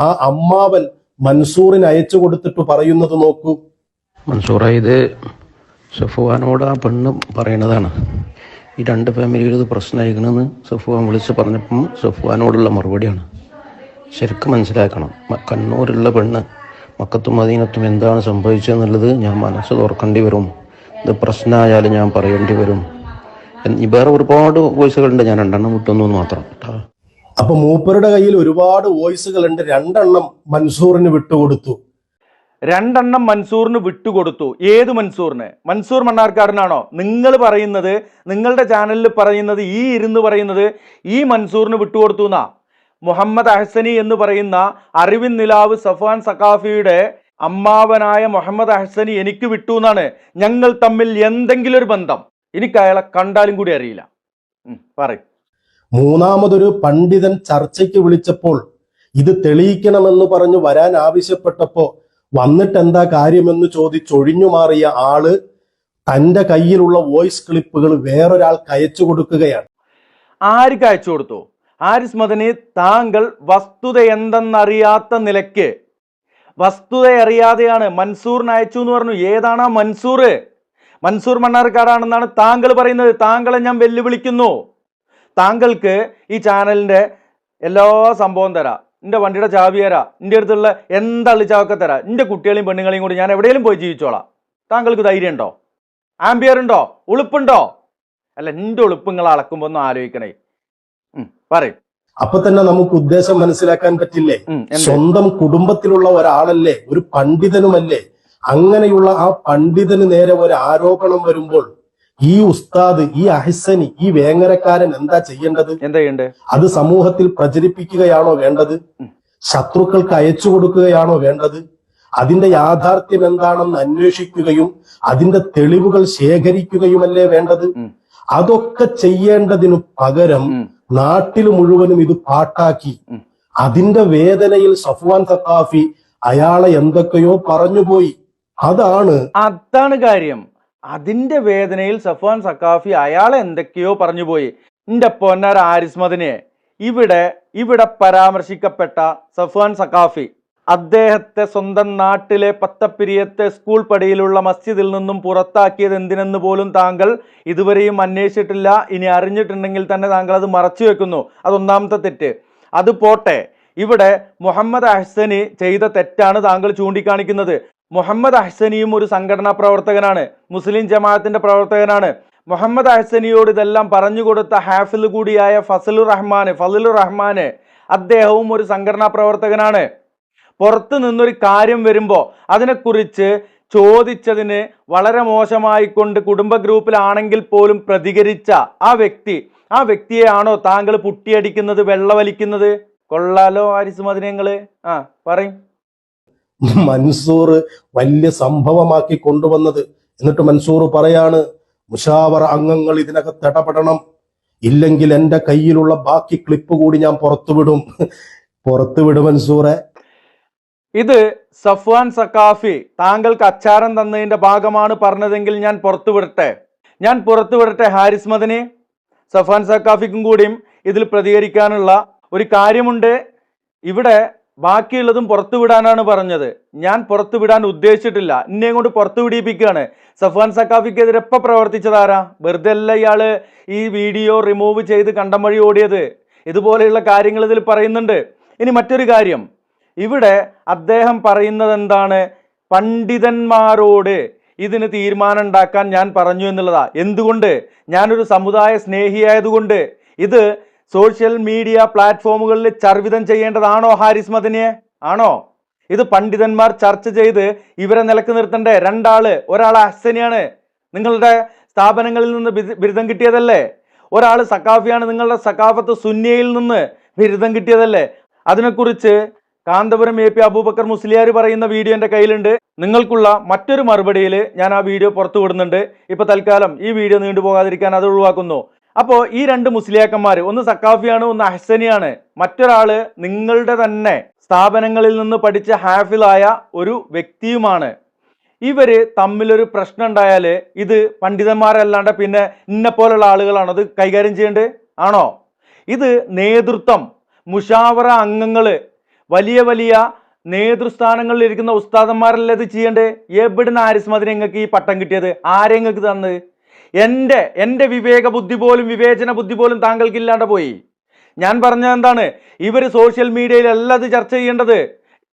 ആ അമ്മാവൻ മൻസൂറിന് അയച്ചു കൊടുത്തിട്ട് പറയുന്നത് നോക്കൂ. മൻസൂറ ഇത് സഫുവാനോട് ആ പെണ്ണ് പറയണതാണ്. ഈ രണ്ട് ഫാമിലിയിൽ ഇത് പ്രശ്നമായിരിക്കണമെന്ന് സഫുവാൻ വിളിച്ച് പറഞ്ഞപ്പം സഫുവാനോടുള്ള മറുപടിയാണ്. ശരിക്കും മനസ്സിലാക്കണം. കണ്ണൂരുള്ള പെണ്ണ് മക്കത്തും മദീനത്തും എന്താണ് സംഭവിച്ചതെന്നുള്ളത് ഞാൻ മനസ്സ് തുറക്കേണ്ടി വരും. ഇത് പ്രശ്നമായാലും ഞാൻ പറയേണ്ടി വരും. വേറെ ഒരുപാട് വോയിസുകളുണ്ട് ഞാൻ രണ്ടെണ്ണം വിട്ടൊന്നു മാത്രം. കേട്ടോ അപ്പൊ മൂപ്പരുടെ കയ്യിൽ ഒരുപാട് വോയിസുകൾ ഉണ്ട് രണ്ടെണ്ണം മൻസൂറിന് വിട്ടുകൊടുത്തു. രണ്ടെണ്ണം മൻസൂറിന് വിട്ടുകൊടുത്തു. ഏത് മൻസൂറിന്? മൻസൂർ മണ്ണാർക്കാടനാണോ. നിങ്ങൾ പറയുന്നത് നിങ്ങളുടെ ചാനലിൽ പറയുന്നത് ഈ ഇരുന്ന് പറയുന്നത് ഈ മൻസൂറിന് വിട്ടുകൊടുത്തു എന്നാ? മുഹമ്മദ് അഹ്സനി എന്ന് പറയുന്ന അറിവിൻ നിലാവ് സഫാൻ സഖാഫിയുടെ അമ്മാവനായ മുഹമ്മദ് അഹ്സനി എനിക്ക് വിട്ടു എന്നാണ്. ഞങ്ങൾ തമ്മിൽ എന്തെങ്കിലും ഒരു ബന്ധം. എനിക്ക് അയാളെ കണ്ടാലും കൂടി അറിയില്ല. പറയ്. മൂന്നാമതൊരു പണ്ഡിതൻ ചർച്ചയ്ക്ക് വിളിച്ചപ്പോൾ ഇത് തെളിയിക്കണമെന്ന് പറഞ്ഞു വരാൻ ആവശ്യപ്പെട്ടപ്പോ വന്നിട്ട് എന്താ കാര്യമെന്ന് ചോദിച്ചൊഴിഞ്ഞു മാറിയ ആൾ തന്റെ കയ്യിലുള്ള വോയിസ് ക്ലിപ്പുകൾ വേറൊരാൾ അയച്ചു കൊടുക്കുകയാണ്. ആർക്ക് അയച്ചു കൊടുത്തു? ആരിസ് മദനി താങ്കൾ വസ്തുത എന്തെന്നറിയാത്ത നിലയ്ക്ക്. വസ്തുത അറിയാതെയാണ് മൻസൂറിന് അയച്ചു എന്ന് പറഞ്ഞു. ഏതാണ് ആ മൻസൂർ? മൻസൂർ മണ്ണാർക്കാടാണെന്നാണ് താങ്കൾ പറയുന്നത്. താങ്കളെ ഞാൻ വെല്ലുവിളിക്കുന്നു. താങ്കൾക്ക് ഈ ചാനലിന്റെ എല്ലാ സംഭവം തരാം. എന്റെ വണ്ടിയുടെ ചാവി തരാം. എന്റെ അടുത്തുള്ള എന്തള്ളി ചാവൊക്കെ തരാം. എന്റെ കുട്ടികളെയും പെണ്ണുങ്ങളെയും കൂടി ഞാൻ എവിടെയെങ്കിലും പോയി ജീവിച്ചോളാം. താങ്കൾക്ക് ധൈര്യം ഉണ്ടോ? ആംബിയർ ഉണ്ടോ? ഉളുപ്പുണ്ടോ? അല്ല എന്റെ ഉളുപ്പ് നിങ്ങൾ അളക്കുമ്പോൾ ഒന്ന് ആലോചിക്കണേ. പറയും. അപ്പൊ തന്നെ നമുക്ക് ഉദ്ദേശം മനസ്സിലാക്കാൻ പറ്റില്ലേ? സ്വന്തം കുടുംബത്തിലുള്ള ഒരാളല്ലേ? ഒരു പണ്ഡിതനുമല്ലേ? അങ്ങനെയുള്ള ആ പണ്ഡിതന് നേരെ ഒരു ആരോപണം വരുമ്പോൾ ഈ ഉസ്താദ് ഈ അഹിസനി ഈ വേങ്ങരക്കാരൻ എന്താ ചെയ്യേണ്ടത്? എന്താ ചെയ്യണ്ടേ അത് സമൂഹത്തിൽ പ്രചരിപ്പിക്കുകയാണോ വേണ്ടത്? ശത്രുക്കൾക്ക് അയച്ചു കൊടുക്കുകയാണോ വേണ്ടത്? അതിന്റെ യാഥാർത്ഥ്യം എന്താണെന്ന് അന്വേഷിക്കുകയും അതിന്റെ തെളിവുകൾ ശേഖരിക്കുകയുമല്ലേ വേണ്ടത്? അതൊക്കെ ചെയ്യേണ്ടതിനു പകരം നാട്ടിൽ മുഴുവനും ഇത് പാട്ടാക്കി. അതിന്റെ വേദനയിൽ സഫ്വാൻ സഖാഫി അയാളെ എന്തൊക്കെയോ പറഞ്ഞുപോയി. അതാണ് അതാണ് കാര്യം. അതിന്റെ വേദനയിൽ സഫാൻ സക്കാഫി അയാളെ എന്തൊക്കെയോ പറഞ്ഞു പോയി. എന്റെ പൊന്നാർ ആരിസ്മദിനെ ഇവിടെ ഇവിടെ പരാമർശിക്കപ്പെട്ട സഫാൻ സക്കാഫി അദ്ദേഹത്തെ സ്വന്തം നാട്ടിലെ പത്തപ്പിരിയത്തെ സ്കൂൾ പടിയിലുള്ള മസ്ജിദിൽ നിന്നും പുറത്താക്കിയത് എന്തിനെന്ന് പോലും താങ്കൾ ഇതുവരെയും അന്വേഷിച്ചിട്ടില്ല. ഇനി അറിഞ്ഞിട്ടുണ്ടെങ്കിൽ തന്നെ താങ്കൾ അത് മറച്ചു വെക്കുന്നു. അതൊന്നാമത്തെ തെറ്റ്. അത് പോട്ടെ. ഇവിടെ മുഹമ്മദ് അഹ്സനി ചെയ്ത തെറ്റാണ് താങ്കൾ ചൂണ്ടിക്കാണിക്കുന്നത്. മുഹമ്മദ് അഹ്സനിയും ഒരു സംഘടനാ പ്രവർത്തകനാണ്. മുസ്ലിം ജമാഅത്തിന്റെ പ്രവർത്തകനാണ്. മുഹമ്മദ് അഹ്സനിയോട് ഇതെല്ലാം പറഞ്ഞു കൊടുത്ത ഹാഫിൽ കൂടിയായ ഫസലു റഹ്മാന് ഫസലു റഹ്മാന് അദ്ദേഹവും ഒരു സംഘടനാ പ്രവർത്തകനാണ്. പുറത്തു നിന്നൊരു കാര്യം വരുമ്പോൾ അതിനെക്കുറിച്ച് ചോദിച്ചതിന് വളരെ മോശമായിക്കൊണ്ട് കുടുംബ ഗ്രൂപ്പിലാണെങ്കിൽ പോലും പ്രതികരിച്ച ആ വ്യക്തി ആ വ്യക്തിയെയാണോ താങ്കൾ പുട്ടിയടിക്കുന്നത് വെള്ളവലിക്കുന്നത്? കൊള്ളാലോ ആരിസ് നിങ്ങൾ ആ പറയും. മൻസൂർ വലിയ സംഭവമാക്കി കൊണ്ടുവന്നത്. എന്നിട്ട് മൻസൂർ പറയാണ് മുഷാവറ അംഗങ്ങൾ ഇതിനകത്ത് ഇടപെടണം. ഇല്ലെങ്കിൽ എന്റെ കയ്യിലുള്ള ബാക്കി ക്ലിപ്പ് കൂടി ഞാൻ പുറത്തുവിടും പുറത്തുവിടും മൻസൂറെ. ഇത് സഫ്വാൻ സക്കാഫി താങ്കൾക്ക് അച്ചാരം തന്നതിന്റെ ഭാഗമാണ് പറഞ്ഞതെങ്കിൽ ഞാൻ പുറത്തുവിടട്ടെ ഞാൻ പുറത്തുവിടട്ടെ ഹാരിസ് മദനെ. സഫാൻ സക്കാഫിക്കും കൂടിയും ഇതിൽ പ്രതികരിക്കാനുള്ള ഒരു കാര്യമുണ്ട്. ഇവിടെ ബാക്കിയുള്ളതും പുറത്തു വിടാനാണ് പറഞ്ഞത്. ഞാൻ പുറത്തു വിടാൻ ഉദ്ദേശിച്ചിട്ടില്ല. എന്നെ കൊണ്ട് പുറത്തു വിടിയിപ്പിക്കുകയാണ്. സഫാൻ സക്കാഫിക്കെതിരെ എപ്പോൾ പ്രവർത്തിച്ചതാരാ വെറുതെ അല്ല ഇയാൾ ഈ വീഡിയോ റിമൂവ് ചെയ്ത് കണ്ടം വഴി ഓടിയത്. ഇതുപോലെയുള്ള കാര്യങ്ങൾ ഇതിൽ പറയുന്നുണ്ട്. ഇനി മറ്റൊരു കാര്യം. ഇവിടെ അദ്ദേഹം പറയുന്നത് എന്താണ്? പണ്ഡിതന്മാരോട് ഇതിന് തീരുമാനം ഉണ്ടാക്കാൻ ഞാൻ പറഞ്ഞു എന്നുള്ളതാ. എന്തുകൊണ്ട്? ഞാനൊരു സമുദായ സ്നേഹിയായതുകൊണ്ട് ഇത് സോഷ്യൽ മീഡിയ പ്ലാറ്റ്ഫോമുകളിൽ ചർവിതം ചെയ്യേണ്ടതാണോ ഹാരിസ് മദനിയെ ആണോ? ഇത് പണ്ഡിതന്മാർ ചർച്ച ചെയ്ത് ഇവരെ നിലയ്ക്ക് നിർത്തണ്ടേ? രണ്ടാൾ. ഒരാൾ അഹ്സനിയാണ്. നിങ്ങളുടെ സ്ഥാപനങ്ങളിൽ നിന്ന് ബിരുദ- കിട്ടിയതല്ലേ? ഒരാൾ സക്കാഫിയാണ് നിങ്ങളുടെ സക്കാഫത്ത് സുന്നിയയിൽ നിന്ന് ബിരുദം കിട്ടിയതല്ലേ? അതിനെക്കുറിച്ച് കാന്തപുരം എ പി അബൂബക്കർ മുസ്ലിയാർ പറയുന്ന വീഡിയോ എന്റെ കയ്യിലുണ്ട്. നിങ്ങൾക്കുള്ള മറ്റൊരു മറുപടിയിൽ ഞാൻ ആ വീഡിയോ പുറത്തു വിടുന്നുണ്ട് ഇപ്പോൾ തൽക്കാലം ഈ വീഡിയോ നീണ്ടുപോകാതിരിക്കാൻ അത് ഒഴിവാക്കുന്നു. അപ്പോൾ ഈ രണ്ട് മുസ്ലിയാക്കന്മാർ ഒന്ന് സക്കാഫിയാണ് ഒന്ന് അഹ്സനിയാണ്. മറ്റൊരാൾ നിങ്ങളുടെ തന്നെ സ്ഥാപനങ്ങളിൽ നിന്ന് പഠിച്ച ഹാഫിലായ ഒരു വ്യക്തിയുമാണ്. ഇവർ തമ്മിലൊരു പ്രശ്നം ഉണ്ടായാൽ ഇത് പണ്ഡിതന്മാരല്ലാണ്ട് പിന്നെ ഇന്നെ പോലുള്ള ആളുകളാണോ. അത് കൈകാര്യം ചെയ്യേണ്ടത് ആണോ? ഇത് നേതൃത്വം മുഷാവറ അംഗങ്ങൾ വലിയ വലിയ നേതൃസ്ഥാനങ്ങളിൽ ഇരിക്കുന്ന ഉസ്താദന്മാരല്ലേ ഇത് ചെയ്യേണ്ടത്? എവിടുന്ന് ആരിസ്മതിന് നിങ്ങൾക്ക് ഈ പട്ടം കിട്ടിയത്? ആരെ നിങ്ങൾക്ക് തന്നത്? എന്റെ എന്റെ വിവേക ബുദ്ധി പോലും വിവേചന ബുദ്ധി പോലും താങ്കൾക്ക് ഇല്ലാണ്ട് പോയി. ഞാൻ പറഞ്ഞത് എന്താണ്? ഇവർ സോഷ്യൽ മീഡിയയിൽ അല്ലത് ചർച്ച ചെയ്യേണ്ടത്.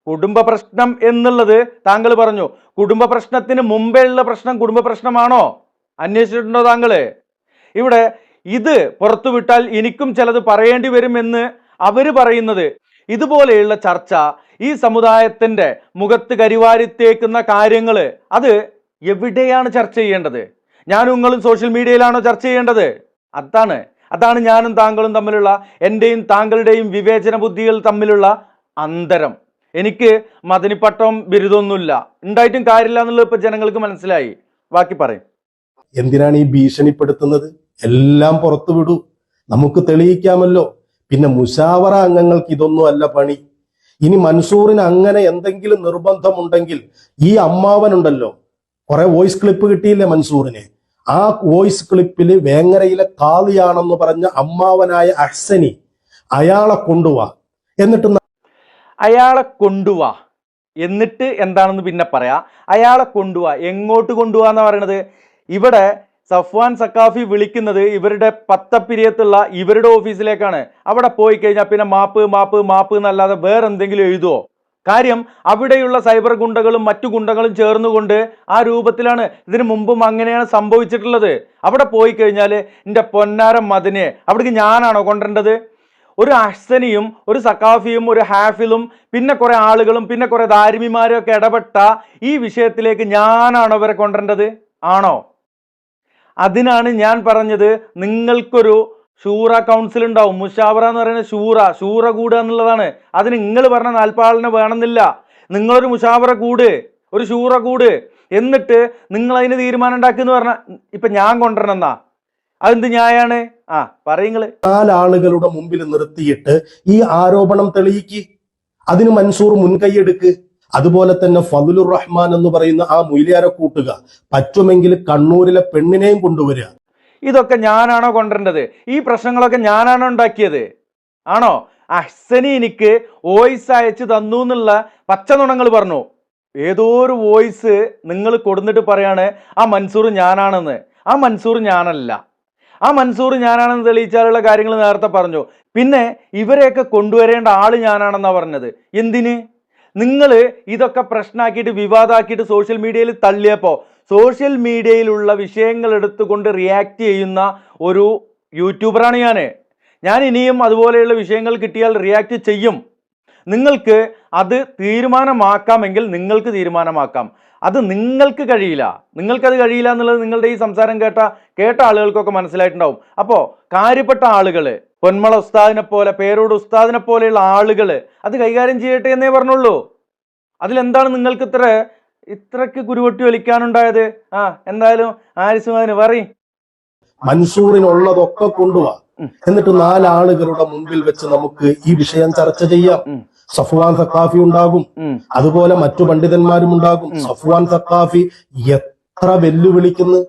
കുടുംബ പ്രശ്നം എന്നുള്ളത് താങ്കൾ പറഞ്ഞു. കുടുംബ പ്രശ്നത്തിന് മുമ്പേ ഉള്ള പ്രശ്നം കുടുംബ പ്രശ്നമാണോ? അന്വേഷിച്ചിട്ടുണ്ടോ താങ്കൾ ഇവിടെ ഇത് പുറത്തുവിട്ടാൽ എനിക്കും ചിലത് പറയേണ്ടി വരുമെന്ന് അവർ പറയുന്നത് ഇതുപോലെയുള്ള ചർച്ച ഈ സമുദായത്തിന്റെ മുഖത്ത് കരിവാരിത്തേക്കുന്ന കാര്യങ്ങൾ അത് എവിടെയാണ് ചർച്ച ചെയ്യേണ്ടത്? ഞാനും നിങ്ങളും സോഷ്യൽ മീഡിയയിലാണോ ചർച്ച ചെയ്യേണ്ടത്? അതാണ്. അതാണ് ഞാനും താങ്കളും തമ്മിലുള്ള എന്റെയും താങ്കളുടെയും വിവേചന ബുദ്ധികൾ തമ്മിലുള്ള അന്തരം. എനിക്ക് മദനിപ്പട്ടം ബിരുദമൊന്നുമില്ല. ഉണ്ടായിട്ടും കാര്യമില്ല എന്നുള്ളത് ഇപ്പൊ ജനങ്ങൾക്ക് മനസ്സിലായി. ബാക്കി പറയും. എന്തിനാണ് ഈ ഭീഷണിപ്പെടുത്തുന്നത്? എല്ലാം പുറത്തു വിടൂ. നമുക്ക് തെളിയിക്കാമല്ലോ. പിന്നെ മുഷാവറ അംഗങ്ങൾക്ക് ഇതൊന്നും അല്ല പണി. ഇനി മൻസൂറിന് അങ്ങനെ എന്തെങ്കിലും നിർബന്ധമുണ്ടെങ്കിൽ ഈ അമ്മാവനുണ്ടല്ലോ. കുറെ വോയിസ് ക്ലിപ്പ് കിട്ടിയില്ലേ മൻസൂറിന്? ആ വോയിസ് ക്ലിപ്പിൽ വേങ്ങരയിലെ കാളിയാണെന്ന് പറഞ്ഞ അമ്മാവനായ അഹ്സനി അയാളെ കൊണ്ടുവാ. എന്നിട്ട് അയാളെ കൊണ്ടുവാ. എന്നിട്ട് എന്താണെന്ന് പിന്നെ പറയാ. അയാളെ കൊണ്ടുവാ. എങ്ങോട്ട് കൊണ്ടുവാന്ന് പറയണത്? ഇവിടെ സഫ്വാൻ സക്കാഫി വിളിക്കുന്നത് ഇവരുടെ പത്തപ്പിരിയത്തുള്ള ഇവരുടെ ഓഫീസിലേക്കാണ് അവിടെ പോയി കഴിഞ്ഞാൽ പിന്നെ മാപ്പ് മാപ്പ് മാപ്പ് എന്നല്ലാതെ വേറെ എന്തെങ്കിലും എഴുതുമോ കാര്യം അവിടെയുള്ള സൈബർ ഗുണ്ടകളും മറ്റു ഗുണ്ടകളും ചേർന്നുകൊണ്ട് ആ രൂപത്തിലാണ് ഇതിനു മുമ്പും അങ്ങനെയാണ് സംഭവിച്ചിട്ടുള്ളത്. അവിടെ പോയി കഴിഞ്ഞാൽ എന്റെ പൊന്നാരം മതിനെ അവിടേക്ക് ഞാനാണോ കൊണ്ടുവരേണ്ടത്? ഒരു അഹ്സനിയും ഒരു സക്കാഫിയും ഒരു ഹാഫിലും പിന്നെ കുറേ ആളുകളും പിന്നെ കുറേ ധാരിമിമാരും ഒക്കെ ഇടപെട്ട ഈ വിഷയത്തിലേക്ക് ഞാനാണോ അവരെ കൊണ്ടുവരേണ്ടത്? ആണോ? അതിനാണ് ഞാൻ പറഞ്ഞത് നിങ്ങൾക്കൊരു ഷൂറ കൗൺസിൽ ഉണ്ടാവും മുഷാവറ എന്ന് പറയുന്നത് ഷൂറ ഷൂറ കൂടുക എന്നുള്ളതാണ്. അതിന് നിങ്ങൾ പറഞ്ഞ നാൽപ്പാളിനെ വേണമെന്നില്ല. നിങ്ങളൊരു മുഷാവറ കൂട് ഒരു ഷൂറ കൂട് എന്നിട്ട് നിങ്ങൾ അതിന് തീരുമാനം എന്ന് പറഞ്ഞ ഇപ്പൊ ഞാൻ കൊണ്ടുവരണം എന്നാ. അതെന്ത് ന്യായാണ്? ആ പറയുങ്ങൾ നാലാളുകളുടെ മുമ്പിൽ നിർത്തിയിട്ട് ഈ ആരോപണം തെളിയിക്ക്. അതിന് മൻസൂർ മുൻകൈയെടുക്ക് അതുപോലെ തന്നെ ഫതുലുർ റഹ്മാൻ എന്ന് പറയുന്ന ആ മൊയ്ലിയാരെ കൂട്ടുക. പറ്റുമെങ്കിൽ കണ്ണൂരിലെ പെണ്ണിനെയും കൊണ്ടുവരിക. ഇതൊക്കെ ഞാനാണോ കൊണ്ടുവരേണ്ടത്? ഈ പ്രശ്നങ്ങളൊക്കെ ഞാനാണോ ഉണ്ടാക്കിയത്? ആണോ? അഹ്സനി എനിക്ക് വോയിസ് അയച്ചു തന്നു എന്നുള്ള പച്ച നുണങ്ങൾ പറഞ്ഞു. ഏതോ ഒരു വോയിസ് നിങ്ങൾ കൊടുന്നിട്ട് പറയാണ് ആ മൻസൂർ ഞാനാണെന്ന്. ആ മൻസൂർ ഞാനല്ല. ആ മൻസൂർ ഞാനാണെന്ന് തെളിയിച്ചാലുള്ള കാര്യങ്ങൾ നേരത്തെ പറഞ്ഞു. പിന്നെ ഇവരെയൊക്കെ കൊണ്ടുവരേണ്ട ആൾ ഞാനാണെന്നാണ് പറഞ്ഞത്. എന്തിന്? നിങ്ങൾ ഇതൊക്കെ പ്രശ്നമാക്കിയിട്ട് വിവാദമാക്കിയിട്ട് സോഷ്യൽ മീഡിയയിൽ തള്ളിയപ്പോൾ സോഷ്യൽ മീഡിയയിലുള്ള വിഷയങ്ങൾ എടുത്തുകൊണ്ട് റിയാക്ട് ചെയ്യുന്ന ഒരു യൂട്യൂബറാണ് ഞാൻ ഞാൻ ഇനിയും അതുപോലെയുള്ള വിഷയങ്ങൾ കിട്ടിയാൽ റിയാക്ട് ചെയ്യും. നിങ്ങൾക്ക് അത് തീരുമാനമാക്കാമെങ്കിൽ നിങ്ങൾക്ക് തീരുമാനമാക്കാം. അത് നിങ്ങൾക്ക് കഴിയില്ല. നിങ്ങൾക്കത് കഴിയില്ല എന്നുള്ളത് നിങ്ങളുടെ ഈ സംസാരം കേട്ട കേട്ട ആളുകൾക്കൊക്കെ മനസ്സിലായിട്ടുണ്ടാവും. അപ്പോൾ കാര്യപ്പെട്ട ആളുകൾ പൊന്മള ഉസ്താദിനെ പോലെ പേരോട് ഉസ്താദിനെ പോലെയുള്ള ആളുകൾ അത് കൈകാര്യം ചെയ്യട്ടെ എന്നേ പറഞ്ഞുള്ളൂ. അതിലെന്താണ് നിങ്ങൾക്ക് ഇത്ര ഇത്രക്ക് കുരുവട്ടി വലിക്കാനുണ്ടായത് ആ എന്തായാലും ആരിസുമാതിന് പറയും. മൻസൂറിനുള്ളതൊക്കെ കൊണ്ടുവാ. എന്നിട്ട് നാലാളുകളുടെ മുമ്പിൽ വെച്ച് നമുക്ക് ഈ വിഷയം ചർച്ച ചെയ്യാം. സഫ്വാൻ സക്കാഫി ഉണ്ടാകും. അതുപോലെ മറ്റു പണ്ഡിതന്മാരും ഉണ്ടാകും. സഫ്വാൻ സക്കാഫി എത്ര വെല്ലുവിളിക്കുന്നു?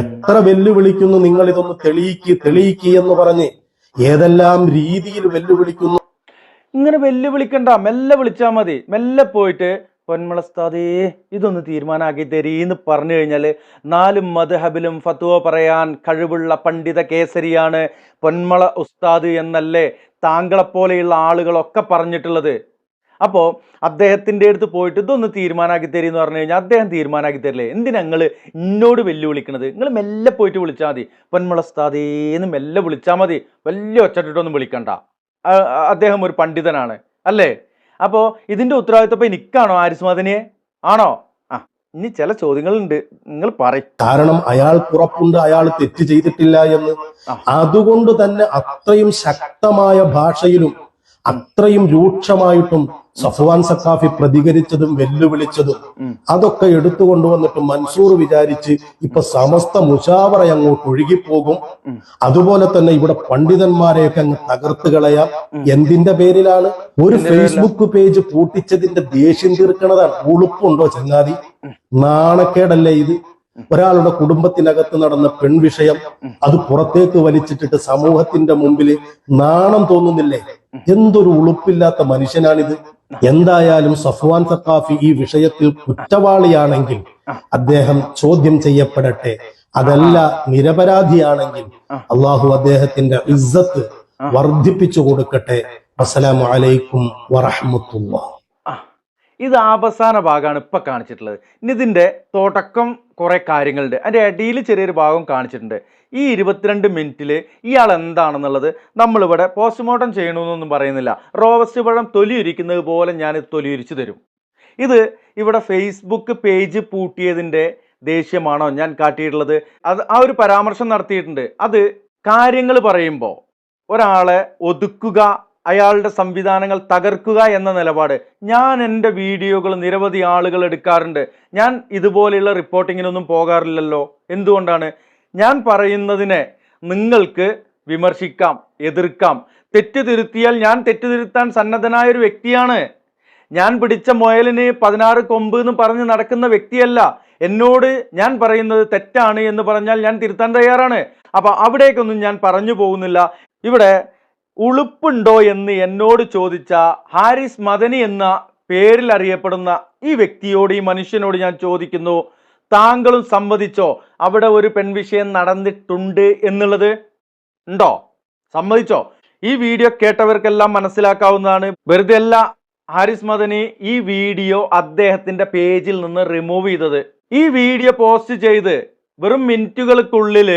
എത്ര വെല്ലുവിളിക്കുന്നു നിങ്ങൾ ഇതൊന്ന് തെളിയിക്കി തെളിയിക്കി എന്ന് പറഞ്ഞ് ഏതെല്ലാം രീതിയിൽ വെല്ലുവിളിക്കുന്നു? ഇങ്ങനെ വെല്ലുവിളിക്കണ്ട. മെല്ലെ വിളിച്ചാൽ മതി. മെല്ലെ പോയിട്ട് പൊന്മളസ്താദേ ഇതൊന്ന് തീരുമാനമാക്കി തരീന്ന് പറഞ്ഞു കഴിഞ്ഞാൽ നാലും മദ്ഹബിലും ഫത്വ പറയാൻ കഴിവുള്ള പണ്ഡിത കേസരിയാണ് പൊന്മള ഉസ്താദ് എന്നല്ലേ താങ്കളെപ്പോലെയുള്ള ആളുകളൊക്കെ പറഞ്ഞിട്ടുള്ളത്. അപ്പോൾ അദ്ദേഹത്തിന്റെ അടുത്ത് പോയിട്ട് ഇതൊന്ന് തീരുമാനമാക്കി തരീന്ന് പറഞ്ഞു കഴിഞ്ഞാൽ അദ്ദേഹം തീരുമാനമാക്കി തരില്ലേ എന്തിനാ നിങ്ങൾ എന്നോട് വെല്ലുവിളിക്കണത്? നിങ്ങൾ മെല്ലെ പോയിട്ട് വിളിച്ചാൽ മതി. പൊന്മളസ്താദേന്ന് മെല്ലെ വിളിച്ചാൽ മതി. വലിയ ഒച്ചട്ടിട്ടൊന്നും വിളിക്കണ്ട. അദ്ദേഹം ഒരു പണ്ഡിതനാണ്. അല്ലേ? അപ്പോൾ ഇതിന്റെ ഉത്തരവാദിത്വം ഇപ്പം എനിക്കാണോ ആരിസ്മതിനെ ആണോ? ആ ഇനി ചില ചോദ്യങ്ങളുണ്ട്. നിങ്ങൾ പറയും. കാരണം അയാൾ ഉറപ്പുണ്ട് അയാൾ തെറ്റ് ചെയ്തിട്ടില്ല എന്ന്. അതുകൊണ്ട് തന്നെ അത്രയും ശക്തമായ ഭാഷയിലും അത്രയും രൂക്ഷമായിട്ടും സഫ്വാൻ സഖാഫി പ്രതികരിച്ചതും വെല്ലുവിളിച്ചതും അതൊക്കെ അതൊക്കെ എടുത്തുകൊണ്ടുവന്നിട്ട് മൻസൂർ വിചാരിച്ച് ഇപ്പൊ സമസ്ത മുഷാവറ അങ്ങോട്ട് ഒഴുകിപ്പോകും. അതുപോലെ തന്നെ ഇവിടെ പണ്ഡിതന്മാരെയൊക്കെ അങ്ങ് തകർത്ത് കളയാം. എന്തിന്റെ പേരിലാണ്? ഒരു ഫേസ്ബുക്ക് പേജ് പൂട്ടിച്ചതിന്റെ ദേഷ്യം തീർക്കണതാണ്. ഉളുപ്പുണ്ടോ ചങ്ങാതി? നാണക്കേടല്ലേ ഇത്? ഒരാളുടെ കുടുംബത്തിനകത്ത് നടന്ന പെൺവിഷയം അത് പുറത്തേക്ക് വലിച്ചിട്ടിട്ട് സമൂഹത്തിന്റെ മുമ്പിൽ നാണം തോന്നുന്നില്ലേ? എന്തൊരു ഉളുപ്പില്ലാത്ത മനുഷ്യനാണിത്. എന്തായാലും സഫ്വാൻ സക്കാഫി ഈ വിഷയത്തിൽ കുറ്റവാളിയാണെങ്കിൽ അദ്ദേഹം ചോദ്യം ചെയ്യപ്പെടട്ടെ. അതല്ല നിരപരാധിയാണെങ്കിൽ അള്ളാഹു അദ്ദേഹത്തിന്റെ ഇസ്സത്ത് വർദ്ധിപ്പിച്ചു കൊടുക്കട്ടെ. അസ്സലാമു അലൈക്കും വറഹമത്തുള്ള ഇത് അവസാന ഭാഗമാണ് ഇപ്പൊ കാണിച്ചിട്ടുള്ളത്. ഇതിന്റെ തുടക്കം കുറെ കാര്യങ്ങളുണ്ട്. അതിന്റെ ഇടയിൽ ചെറിയൊരു ഭാഗം കാണിച്ചിട്ടുണ്ട്. ഈ ഇരുപത്തിരണ്ട് മിനിറ്റിൽ ഇയാൾ എന്താണെന്നുള്ളത് നമ്മളിവിടെ പോസ്റ്റ്മോർട്ടം ചെയ്യണമെന്നൊന്നും പറയുന്നില്ല. റോവസ്റ്റ് പഴം തൊലിയുരിക്കുന്നത് പോലെ ഞാൻ തൊലിയുരിച്ചു തരും. ഇത് ഇവിടെ ഫേസ്ബുക്ക് പേജ് പൂട്ടിയതിന്റെ ദേഷ്യമാണോ ഞാൻ കാട്ടിയിട്ടുള്ളത്? അത് ആ ഒരു പരാമർശം നടത്തിയിട്ടുണ്ട്. അത് കാര്യങ്ങൾ പറയുമ്പോൾ ഒരാളെ ഒതുക്കുക അയാളുടെ സംവിധാനങ്ങൾ തകർക്കുക എന്ന നിലപാട്. ഞാൻ എന്റെ വീഡിയോകൾ നിരവധി ആളുകൾ എടുക്കാറുണ്ട്. ഞാൻ ഇതുപോലെയുള്ള റിപ്പോർട്ടിങ്ങിനൊന്നും പോകാറില്ലല്ലോ. എന്തുകൊണ്ടാണ്? ഞാൻ പറയുന്നതിനെ നിങ്ങൾക്ക് വിമർശിക്കാം എതിർക്കാം. തെറ്റ് തിരുത്തിയാൽ ഞാൻ തെറ്റ് തിരുത്താൻ സന്നദ്ധനായ ഒരു വ്യക്തിയാണ്. ഞാൻ പിടിച്ച മുയലിന് പതിനാറ് കൊമ്പ് എന്ന് പറഞ്ഞ് നടക്കുന്ന വ്യക്തിയല്ല. എന്നോട് ഞാൻ പറയുന്നത് തെറ്റാണ് എന്ന് പറഞ്ഞാൽ ഞാൻ തിരുത്താൻ തയ്യാറാണ്. അപ്പൊ അവിടേക്കൊന്നും ഞാൻ പറഞ്ഞു പോകുന്നില്ല. ഇവിടെ ഉളുപ്പുണ്ടോ എന്ന് എന്നോട് ചോദിച്ച ഹാരിസ് മദനി എന്ന പേരിൽ അറിയപ്പെടുന്ന ഈ വ്യക്തിയോട് ഈ മനുഷ്യനോട് ഞാൻ ചോദിക്കുന്നു താങ്കളും സമ്മതിച്ചോ? അവിടെ ഒരു പെൺവിഷയം നടന്നിട്ടുണ്ട് എന്നുള്ളത് ഉണ്ടോ? സമ്മതിച്ചോ? ഈ വീഡിയോ കേട്ടവർക്കെല്ലാം മനസ്സിലാക്കാവുന്നതാണ്. വെറുതെ അല്ല ഹാരിസ് മദനി ഈ വീഡിയോ അദ്ദേഹത്തിന്റെ പേജിൽ നിന്ന് റിമൂവ് ചെയ്തത്. ഈ വീഡിയോ പോസ്റ്റ് ചെയ്ത് വെറും മിനിറ്റുകൾക്കുള്ളിൽ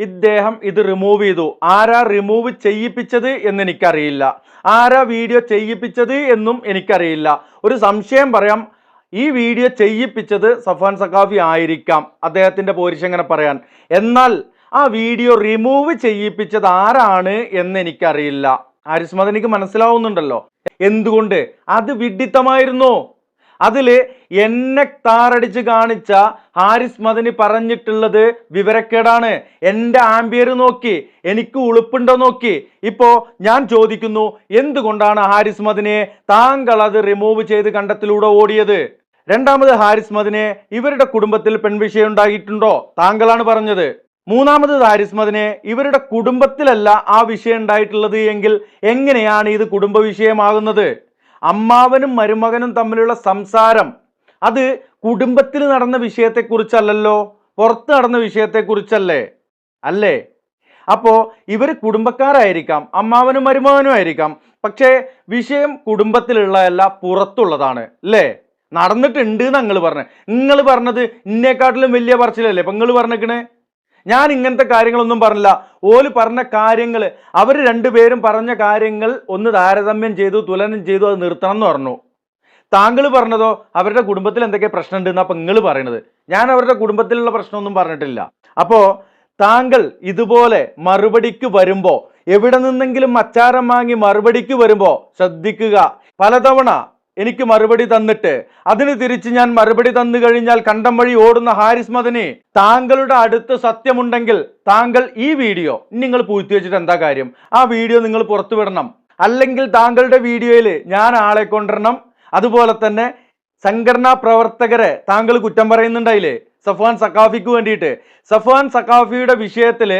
ഇദ്ദേഹം ഇത് റിമൂവ് ചെയ്തു. ആരാ റിമൂവ് ചെയ്യിപ്പിച്ചത് എന്ന് എനിക്കറിയില്ല. ആരാ വീഡിയോ ചെയ്യിപ്പിച്ചത് എന്നും എനിക്കറിയില്ല. ഒരു സംശയം പറയാം. ഈ വീഡിയോ ചെയ്യിപ്പിച്ചത് സഫാൻ സഖാഫി ആയിരിക്കാം അദ്ദേഹത്തിന്റെ പോരിശ് എങ്ങനെ പറയാൻ. എന്നാൽ ആ വീഡിയോ റിമൂവ് ചെയ്യിപ്പിച്ചത് ആരാണ് എന്ന് എനിക്കറിയില്ല. ആരിസ്മത് എനിക്ക് മനസ്സിലാവുന്നുണ്ടല്ലോ. എന്തുകൊണ്ട്? അത് വിഡിത്തമായിരുന്നു? അതിൽ എന്നെ താറടിച്ച് കാണിച്ച ഹാരിസ് മദനി പറഞ്ഞിട്ടുള്ളത് വിവരക്കേടാണ്. എന്റെ ആംബിയർ നോക്കി എനിക്ക് ഉളുപ്പുണ്ടോ നോക്കി. ഇപ്പോൾ ഞാൻ ചോദിക്കുന്നു എന്തുകൊണ്ടാണ് ഹാരിസ് മദനിയെ താങ്കൾ അത് റിമൂവ് ചെയ്ത് കണ്ടത്തിലൂടെ ഓടിയത്? രണ്ടാമത് ഹാരിസ് മദനെ ഇവരുടെ കുടുംബത്തിൽ പെൺവിഷയം ഉണ്ടായിട്ടുണ്ടോ? താങ്കളാണ് പറഞ്ഞത്. മൂന്നാമത് ഹാരിസ് മദനെ ഇവരുടെ കുടുംബത്തിലല്ല ആ വിഷയം ഉണ്ടായിട്ടുള്ളത് എങ്കിൽ എങ്ങനെയാണ് ഇത് കുടുംബ വിഷയമാകുന്നത്? അമ്മാവനും മരുമകനും തമ്മിലുള്ള സംസാരം അത് കുടുംബത്തിൽ നടന്ന വിഷയത്തെക്കുറിച്ചല്ലല്ലോ? പുറത്ത് നടന്ന വിഷയത്തെക്കുറിച്ചല്ലേ? അല്ലേ? അപ്പോൾ ഇവർ കുടുംബക്കാരായിരിക്കാം അമ്മാവനും മരുമകനും ആയിരിക്കാം പക്ഷേ വിഷയം കുടുംബത്തിലുള്ളതല്ല പുറത്തുള്ളതാണ് അല്ലേ? നടന്നിട്ടുണ്ട് എന്ന് നിങ്ങൾ പറഞ്ഞത് നിങ്ങൾ പറഞ്ഞത് ഇന്നേക്കാട്ടിലും വലിയ പറച്ചിലല്ലേ? അപ്പം നിങ്ങൾ പറഞ്ഞേക്കണേ. ഞാൻ ഇങ്ങനത്തെ കാര്യങ്ങളൊന്നും പറഞ്ഞില്ല. ഓൽ പറഞ്ഞ കാര്യങ്ങൾ അവർ രണ്ടുപേരും പറഞ്ഞ കാര്യങ്ങൾ ഒന്ന് താരതമ്യം ചെയ്തു തുലനം ചെയ്തു അത് നിർത്തണം എന്ന് പറഞ്ഞു. താങ്കൾ പറഞ്ഞതോ അവരുടെ കുടുംബത്തിൽ എന്തൊക്കെ പ്രശ്നമുണ്ട് എന്നാ അപ്പം നിങ്ങൾ പറയണത്. ഞാൻ അവരുടെ കുടുംബത്തിലുള്ള പ്രശ്നമൊന്നും പറഞ്ഞിട്ടില്ല. അപ്പോൾ താങ്കൾ ഇതുപോലെ മറുപടിക്ക് വരുമ്പോ എവിടെ നിന്നെങ്കിലും അച്ചാരം വാങ്ങി മറുപടിക്ക് വരുമ്പോ ശ്രദ്ധിക്കുക. പലതവണ എനിക്ക് മറുപടി തന്നിട്ട്. അതിന് തിരിച്ച് ഞാൻ മറുപടി തന്നു കഴിഞ്ഞാൽ കണ്ടം വഴി ഓടുന്ന ഹാരിസ് മദനെ താങ്കളുടെ അടുത്ത് സത്യമുണ്ടെങ്കിൽ താങ്കൾ ഈ വീഡിയോ നിങ്ങൾ പൂഴ്ത്തി വെച്ചിട്ട് എന്താ കാര്യം? ആ വീഡിയോ നിങ്ങൾ പുറത്തുവിടണം അല്ലെങ്കിൽ താങ്കളുടെ വീഡിയോയിൽ ഞാൻ ആളെ കൊണ്ടുവരണം. അതുപോലെ തന്നെ സംഘടനാ പ്രവർത്തകരെ താങ്കൾ കുറ്റം പറയുന്നുണ്ടായില്ലേ? സഫാൻ സക്കാഫിക്ക് വേണ്ടിയിട്ട്. സഫാൻ സക്കാഫിയുടെ വിഷയത്തിൽ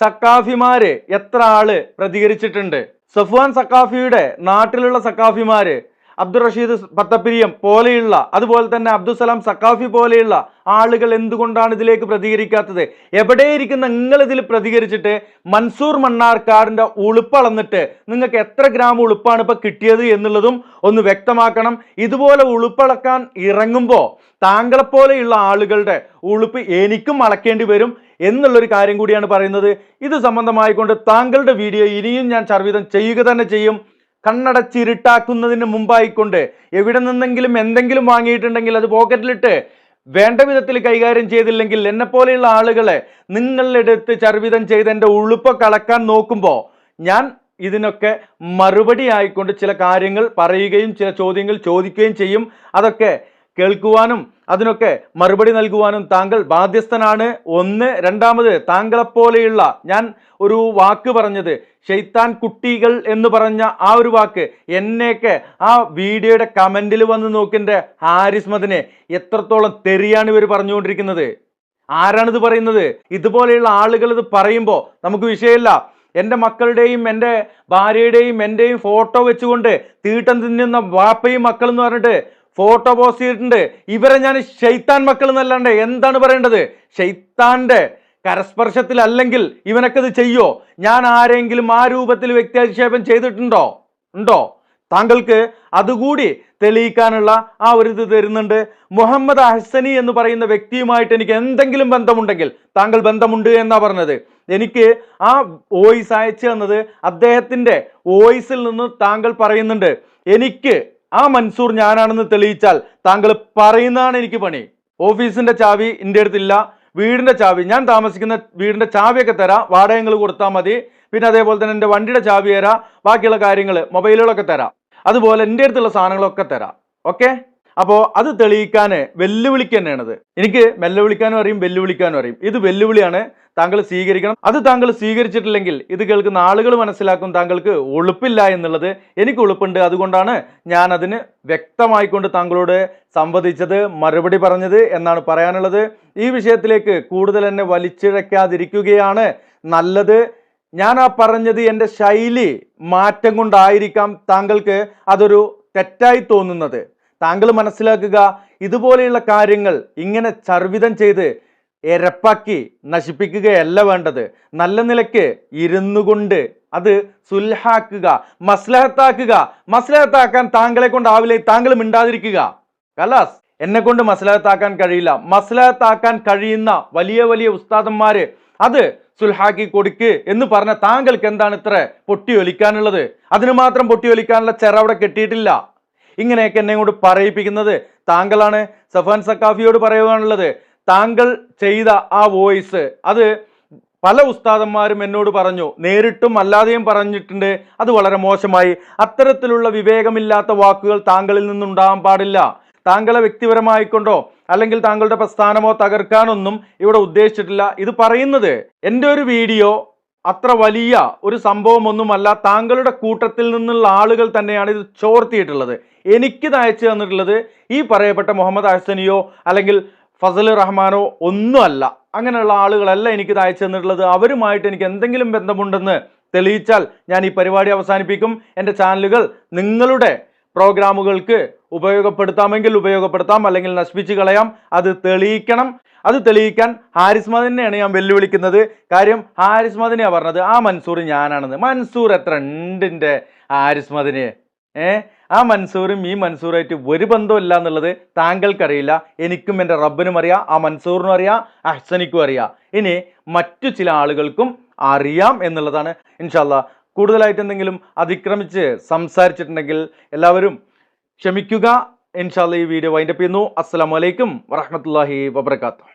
സക്കാഫിമാര് എത്ര ആൾ പ്രതികരിച്ചിട്ടുണ്ട്? സഫാൻ സക്കാഫിയുടെ നാട്ടിലുള്ള സക്കാഫിമാര് അബ്ദുൾ റഷീദ് പത്തപ്പിരിയം പോലെയുള്ള അതുപോലെ തന്നെ അബ്ദുസലാം സക്കാഫി പോലെയുള്ള ആളുകൾ എന്തുകൊണ്ടാണ് ഇതിലേക്ക് പ്രതികരിക്കാത്തത്? എവിടെയിരിക്കുന്ന നിങ്ങൾ ഇതിൽ പ്രതികരിച്ചിട്ട് മൻസൂർ മണ്ണാർക്കാടിന്റെ ഉളുപ്പളന്നിട്ട് നിങ്ങൾക്ക് എത്ര ഗ്രാം ഉളുപ്പാണ് ഇപ്പോൾ കിട്ടിയത് എന്നുള്ളതും ഒന്ന് വ്യക്തമാക്കണം. ഇതുപോലെ ഉളുപ്പളക്കാൻ ഇറങ്ങുമ്പോൾ താങ്കളെപ്പോലെയുള്ള ആളുകളുടെ ഉളുപ്പ് എനിക്കും അളക്കേണ്ടി വരും എന്നുള്ളൊരു കാര്യം കൂടിയാണ് പറയുന്നത്. ഇത് സംബന്ധമായിക്കൊണ്ട് താങ്കളുടെ വീഡിയോ ഇനിയും ഞാൻ ചർവിതം ചെയ്യുക തന്നെ ചെയ്യും. കണ്ണടച്ചിരുട്ടാക്കുന്നതിന് മുമ്പായിക്കൊണ്ട് എവിടെ നിന്നെങ്കിലും എന്തെങ്കിലും വാങ്ങിയിട്ടുണ്ടെങ്കിൽ അത് പോക്കറ്റിലിട്ട് വേണ്ട വിധത്തിൽ കൈകാര്യം ചെയ്തില്ലെങ്കിൽ എന്നെ പോലെയുള്ള ആളുകളെ നിങ്ങളെടുത്ത് ചർവിതം ചെയ്ത് എന്റെ ഉളുപ്പ കളക്കാൻ നോക്കുമ്പോൾ ഞാൻ ഇതിനൊക്കെ മറുപടി ആയിക്കൊണ്ട് ചില കാര്യങ്ങൾ പറയുകയും ചില ചോദ്യങ്ങൾ ചോദിക്കുകയും ചെയ്യും. അതൊക്കെ കേൾക്കുവാനും അതിനൊക്കെ മറുപടി നൽകുവാനും താങ്കൾ ബാധ്യസ്ഥനാണ്. ഒന്ന്. രണ്ടാമത് താങ്കളെപ്പോലെയുള്ള ഞാൻ ഒരു വാക്ക് പറഞ്ഞത് ഷെയ്ത്താൻ കുട്ടികൾ എന്ന് പറഞ്ഞ ആ ഒരു വാക്ക് എന്നെയൊക്കെ ആ വീഡിയോയുടെ കമന്റിൽ വന്ന് നോക്കിന്റെ ഹാരിസ് മദിനെ എത്രത്തോളം തെറിയാണ് ഇവർ പറഞ്ഞുകൊണ്ടിരിക്കുന്നത്? ആരാണിത് പറയുന്നത്? ഇതുപോലെയുള്ള ആളുകൾ ഇത് പറയുമ്പോൾ നമുക്ക് വിഷയമില്ല. എന്റെ മക്കളുടെയും എന്റെ ഭാര്യയുടെയും എന്റെയും ഫോട്ടോ വെച്ചുകൊണ്ട് തീട്ടം തിന്നുന്ന വാപ്പയും മക്കൾ എന്ന് പറഞ്ഞിട്ട് ഫോട്ടോ പോസ്റ്റ് ചെയ്തിട്ടുണ്ട്. ഇവരെ ഞാൻ ഷെയ്ത്താൻ മക്കൾ എന്നല്ലാണ്ട് എന്താണ് പറയേണ്ടത്? ഷെയ്ത്താന്റെ കരസ്പർശത്തിലല്ലെങ്കിൽ ഇവനൊക്കെ ഇത് ചെയ്യോ? ഞാൻ ആരെങ്കിലും ആ രൂപത്തിൽ വ്യക്തിയാധിക്ഷേപം ചെയ്തിട്ടുണ്ടോ? ഉണ്ടോ? താങ്കൾക്ക് അതുകൂടി തെളിയിക്കാനുള്ള ആ ഒരു ഇത് തരുന്നുണ്ട്. മുഹമ്മദ് അഹ്സനി എന്ന് പറയുന്ന വ്യക്തിയുമായിട്ട് എനിക്ക് എന്തെങ്കിലും ബന്ധമുണ്ടെങ്കിൽ താങ്കൾ ബന്ധമുണ്ട് എന്നാ പറഞ്ഞത്. എനിക്ക് ആ വോയിസ് അയച്ചു തന്നത് അദ്ദേഹത്തിന്റെ വോയിസിൽ നിന്ന് താങ്കൾ പറയുന്നുണ്ട്. എനിക്ക് ആ മൻസൂർ ഞാനാണെന്ന് തെളിയിച്ചാൽ താങ്കൾ പറയുന്നതാണ് എനിക്ക് പണി. ഓഫീസിന്റെ ചാവി എന്റെ അടുത്തില്ല. വീടിന്റെ ചാവി. ഞാൻ താമസിക്കുന്ന വീടിന്റെ ചാവിയൊക്കെ തരാം. വാടകങ്ങൾ കൊടുത്താൽ മതി. പിന്നെ അതേപോലെ തന്നെ എന്റെ വണ്ടിയുടെ ചാവി തരാം. ബാക്കിയുള്ള കാര്യങ്ങൾ മൊബൈലുകളൊക്കെ തരാം. അതുപോലെ എന്റെ അടുത്തുള്ള സാധനങ്ങളൊക്കെ തരാം. ഓക്കെ? അപ്പോൾ അത് തെളിയിക്കാൻ വെല്ലുവിളിക്ക് തന്നെയാണത്. എനിക്ക് മെല്ലെ വിളിക്കാനും അറിയും വെല്ലുവിളിക്കാനും അറിയും. ഇത് വെല്ലുവിളിയാണ്. താങ്കൾ സ്വീകരിക്കണം. അത് താങ്കൾ സ്വീകരിച്ചിട്ടില്ലെങ്കിൽ ഇത് കേൾക്കുന്ന ആളുകൾ മനസ്സിലാക്കും താങ്കൾക്ക് ഉളുപ്പില്ല എന്നുള്ളത് എനിക്ക് ഉളുപ്പുണ്ട്. അതുകൊണ്ടാണ് ഞാൻ അതിന് വ്യക്തമായിക്കൊണ്ട് താങ്കളോട് സംവദിച്ചത് മറുപടി പറഞ്ഞത് എന്നാണ് പറയാനുള്ളത്. ഈ വിഷയത്തിലേക്ക് കൂടുതൽ എന്നെ വലിച്ചിഴക്കാതിരിക്കുകയാണ് നല്ലത്. ഞാൻ ആ പറഞ്ഞത് എന്റെ ശൈലി മാറ്റം കൊണ്ടായിരിക്കാം താങ്കൾക്ക് അതൊരു തെറ്റായി തോന്നുന്നത്. താങ്കൾ മനസ്സിലാക്കുക ഇതുപോലെയുള്ള കാര്യങ്ങൾ ഇങ്ങനെ ചർവിതം ചെയ്ത് എരപ്പാക്കി നശിപ്പിക്കുകയല്ല വേണ്ടത്. നല്ല നിലയ്ക്ക് ഇരുന്നു കൊണ്ട് അത് സുൽഹാക്കുക മസ്ലഹത്താക്കുക. മസ്ലഹത്താക്കാൻ താങ്കളെ കൊണ്ടാവില്ലേ താങ്കൾ മിണ്ടാതിരിക്കുക. കലാസ് എന്നെ കൊണ്ട് മസ്ലഹത്താക്കാൻ കഴിയില്ല. മസ്ലഹത്താക്കാൻ കഴിയുന്ന വലിയ വലിയ ഉസ്താദന്മാര് അത് സുൽഹാക്കി കൊടുക്ക് എന്ന് പറഞ്ഞ താങ്കൾക്ക് എന്താണ് ഇത്ര പൊട്ടിയൊലിക്കാനുള്ളത്? അതിന് മാത്രം പൊട്ടിയൊലിക്കാനുള്ള ചെറ അവിടെ കെട്ടിയിട്ടില്ല. ഇങ്ങനെയൊക്കെ എന്നെ കൊണ്ട് പറയിപ്പിക്കുന്നത് താങ്കളാണ്. സഫാൻ സക്കാഫിയോട് പറയുവാനുള്ളത്. താങ്കൾ ചെയ്ത ആ വോയിസ് അത് പല ഉസ്താദന്മാരും എന്നോട് പറഞ്ഞു നേരിട്ടും അല്ലാതെയും പറഞ്ഞിട്ടുണ്ട്. അത് വളരെ മോശമായി. അത്തരത്തിലുള്ള വിവേകമില്ലാത്ത വാക്കുകൾ താങ്കളിൽ നിന്നുണ്ടാകാൻ പാടില്ല. താങ്കളെ വ്യക്തിപരമായിക്കൊണ്ടോ അല്ലെങ്കിൽ താങ്കളുടെ പ്രസ്ഥാനമോ തകർക്കാനൊന്നും ഇവിടെ ഉദ്ദേശിച്ചിട്ടില്ല. ഇത് പറയുന്നത് എന്റെ ഒരു വീഡിയോ അത്ര വലിയ ഒരു സംഭവമൊന്നുമല്ല. താങ്കളുടെ കൂട്ടത്തിൽ നിന്നുള്ള ആളുകൾ തന്നെയാണ് ഇത് ചോർത്തിയിട്ടുള്ളത്. എനിക്കിത് അയച്ചു തന്നിട്ടുള്ളത് ഈ പറയപ്പെട്ട മുഹമ്മദ് അഹ്സനിയോ അല്ലെങ്കിൽ ഫസൽ റഹ്മാനോ ഒന്നുമല്ല. അങ്ങനെയുള്ള ആളുകളല്ല എനിക്ക് അയച്ചു തന്നിട്ടുള്ളത്. അവരുമായിട്ട് എനിക്ക് എന്തെങ്കിലും ബന്ധമുണ്ടെന്ന് തെളിയിച്ചാൽ ഞാൻ ഈ പരിപാടി അവസാനിപ്പിക്കും. എന്റെ ചാനലുകൾ നിങ്ങളുടെ പ്രോഗ്രാമുകൾക്ക് ഉപയോഗപ്പെടുത്താമെങ്കിൽ ഉപയോഗപ്പെടുത്താം അല്ലെങ്കിൽ നശിപ്പിച്ച് കളയാം. അത് തെളിയിക്കണം. അത് തെളിയിക്കാൻ ഹാരിസ് മദനെയാണ് ഞാൻ വെല്ലുവിളിക്കുന്നത്. കാര്യം ഹാരിസ് മദനെയാണ് പറഞ്ഞത്. ആ മൻസൂർ ഞാനാണെന്ന്. മൻസൂർ എത്ര ഉണ്ടിന്റെ ഹാരിസ് മദിനെ. ഏ? ആ മൻസൂറും ഈ മൻസൂറായിട്ട് ഒരു ബന്ധമില്ല എന്നുള്ളത് താങ്കൾക്കറിയില്ല. എനിക്കും എന്റെ റബ്ബിനും അറിയാം ആ മൻസൂറിനും അറിയാം അഹ്സനിക്കും അറിയാം. ഇനി മറ്റു ചില ആളുകൾക്കും അറിയാം എന്നുള്ളതാണ്. ഇൻഷാല്ല കൂടുതലായിട്ട് എന്തെങ്കിലും അതിക്രമിച്ച് സംസാരിച്ചിട്ടുണ്ടെങ്കിൽ എല്ലാവരും ക്ഷമിക്കുക. ഇൻഷാല്ല ഈ വീഡിയോ വൈൻഡപ്പ് ചെയ്യുന്നു. അസ്സാം വലൈക്കും വറഹമത്തല്ലാഹി വബർക്കാത്തു